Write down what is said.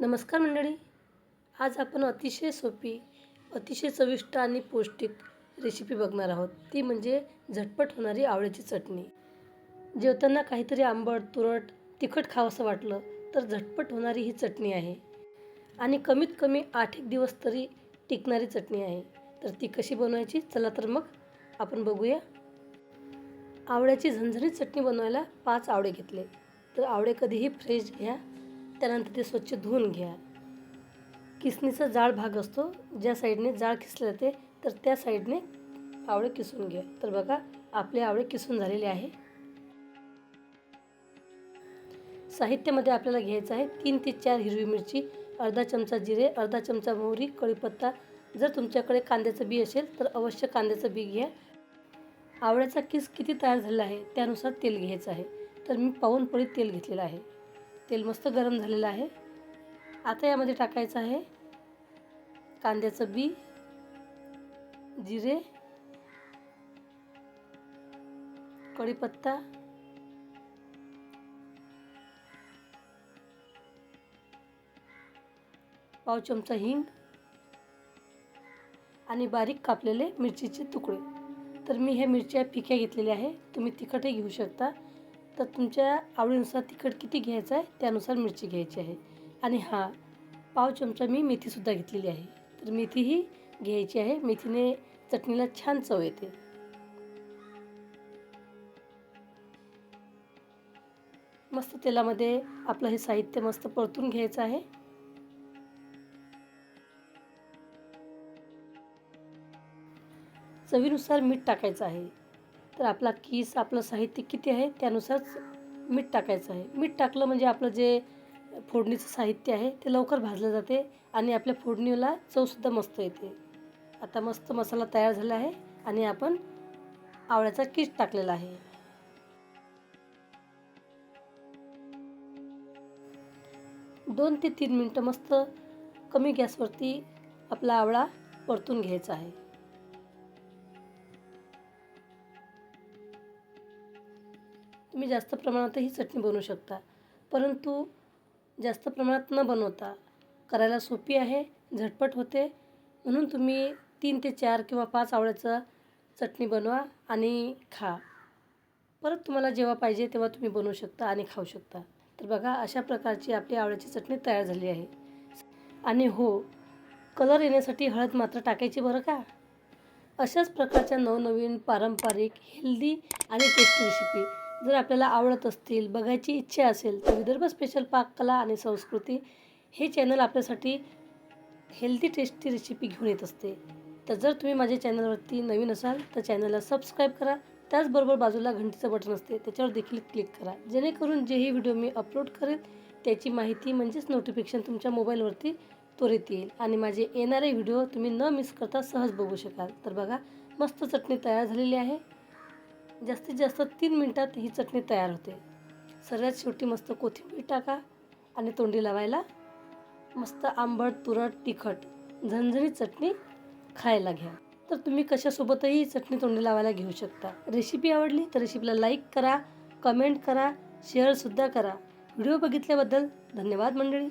नमस्कार मंडळी. आज आपण अतिशय सोपी अतिशय चविष्ट आणि पौष्टिक रेसिपी बघणार आहोत. ती म्हणजे झटपट होणारी आवळ्याची चटणी. जेवताना काहीतरी आंबट तुरट तिखट खावंसं वाटलं तर झटपट होणारी ही चटणी आहे. आणि कमीत कमी आठ एक दिवस तरी टिकणारी चटणी आहे. तर ती कशी बनवायची? चला तर मग आपण बघूया. आवळ्याची झणझणीत चटणी बनवायला पाच आवडे घेतले. तर आवडे कधीही फ्रेश घ्या. त्यानंतर ते स्वच्छ धुवून घ्या. किसणीचा जाळ भाग असतो ज्या साईडने जाळ किसले जाते तर त्या साईडने आवळे किसून घ्या. तर बघा आपले आवळे किसून झालेले आहे. साहित्यामध्ये आपल्याला घ्यायचं आहे तीन ते चार हिरवी मिरची अर्धा चमचा जिरे अर्धा चमचा मोहरी कढीपत्ता. जर तुमच्याकडे कांद्याचं बी असेल तर अवश्य कांद्याचं बी घ्या. आवळ्याचा किस किती तयार झालेला आहे त्यानुसार तेल घ्यायचं आहे. तर मी पाऊन पळी तेल घेतलेलं आहे. तेल मस्त गरम झालेलं आहे. आता यामध्ये टाकायचं आहे कांद्याचं बी जिरे कढीपत्ता पाव चमचा हिंग आणि बारीक कापलेले मिरचीचे तुकडे. तर मी ह्या मिरच्या फिक्या घेतलेल्या आहे. तुम्ही तिखटही घेऊ शकता. तर तुमच्या आवडीनुसार तिखट किती घ्यायचं आहे त्यानुसार मिरची घ्यायची आहे. आणि हा पाव चमचा मी मेथीसुद्धा घेतलेली आहे. तर मेथीही घ्यायची आहे. मेथीने चटणीला छान चव येते. मस्त तेलामध्ये आपलं हे साहित्य मस्त परतून घ्यायचं आहे. चवीनुसार मीठ टाकायचं आहे. तर आपला किस आपलं साहित्य किती आहे त्यानुसार मीठ टाकायचं आहे. मीठ टाकलं म्हणजे आपलं जे फोडणीचं साहित्य आहे ते लवकर भाजलं जाते आणि आपल्या फोडणीला चवसुद्धा मस्त येते. आता मस्त मसाला तयार झाला आहे आणि आपण आवळ्याचा किस टाकलेला आहे. दोन ते तीन मिनटं मस्त कमी गॅसवरती आपला आवळा परतून घ्यायचा आहे. तुम्ही जास्त प्रमाणात ही चटणी बनवू शकता. परंतु जास्त प्रमाणात न बनवता करायला सोपी आहे झटपट होते. म्हणून तुम्ही तीन ते चार किंवा पाच आवळ्याचं चटणी बनवा आणि खा. परत तुम्हाला जेव्हा पाहिजे तेव्हा तुम्ही बनवू शकता आणि खाऊ शकता. तर बघा अशा प्रकारची आपली आवळ्याची चटणी तयार झाली आहे. आणि हो कलर येण्यासाठी हळद मात्र टाकायची बरं का? अशाच प्रकारच्या नवनवीन पारंपरिक हेल्दी आणि टेस्टी रेसिपी जर आपल्याला आवडत असतील बघायची इच्छा असेल तर विदर्भ स्पेशल पाककला आणि संस्कृती हे चॅनल आपल्यासाठी हेल्दी टेस्टी रेसिपी घेऊन येत असते. तर जर तुम्ही माझ्या चॅनलवरती नवीन असाल तर चॅनलला सबस्क्राईब करा. त्याचबरोबर बाजूला घंटीचं बटन असते त्याच्यावर देखील क्लिक करा. जेणेकरून जेही व्हिडिओ मी अपलोड करेल त्याची माहिती म्हणजेच नोटिफिकेशन तुमच्या मोबाईलवरती त्वरित येईल. आणि माझे येणारे व्हिडिओ तुम्ही न मिस करता सहज बघू शकाल. तर बघा मस्त चटणी तयार झालेली आहे. जास्तीत जास्त तीन मिनटात ही चटणी तयार होते. सर्वात शेवटी मस्त कोथिंबीर टाका आणि तोंडी लावायला मस्त आंबट तुरट तिखट झणझणीत चटणी खायला घ्या. तर तुम्ही कशासोबतही चटणी तोंडी लावायला घेऊ शकता. रेसिपी आवडली तर रेसिपीला लाईक करा कमेंट करा शेअरसुद्धा करा. व्हिडिओ बघितल्याबद्दल धन्यवाद मंडळी.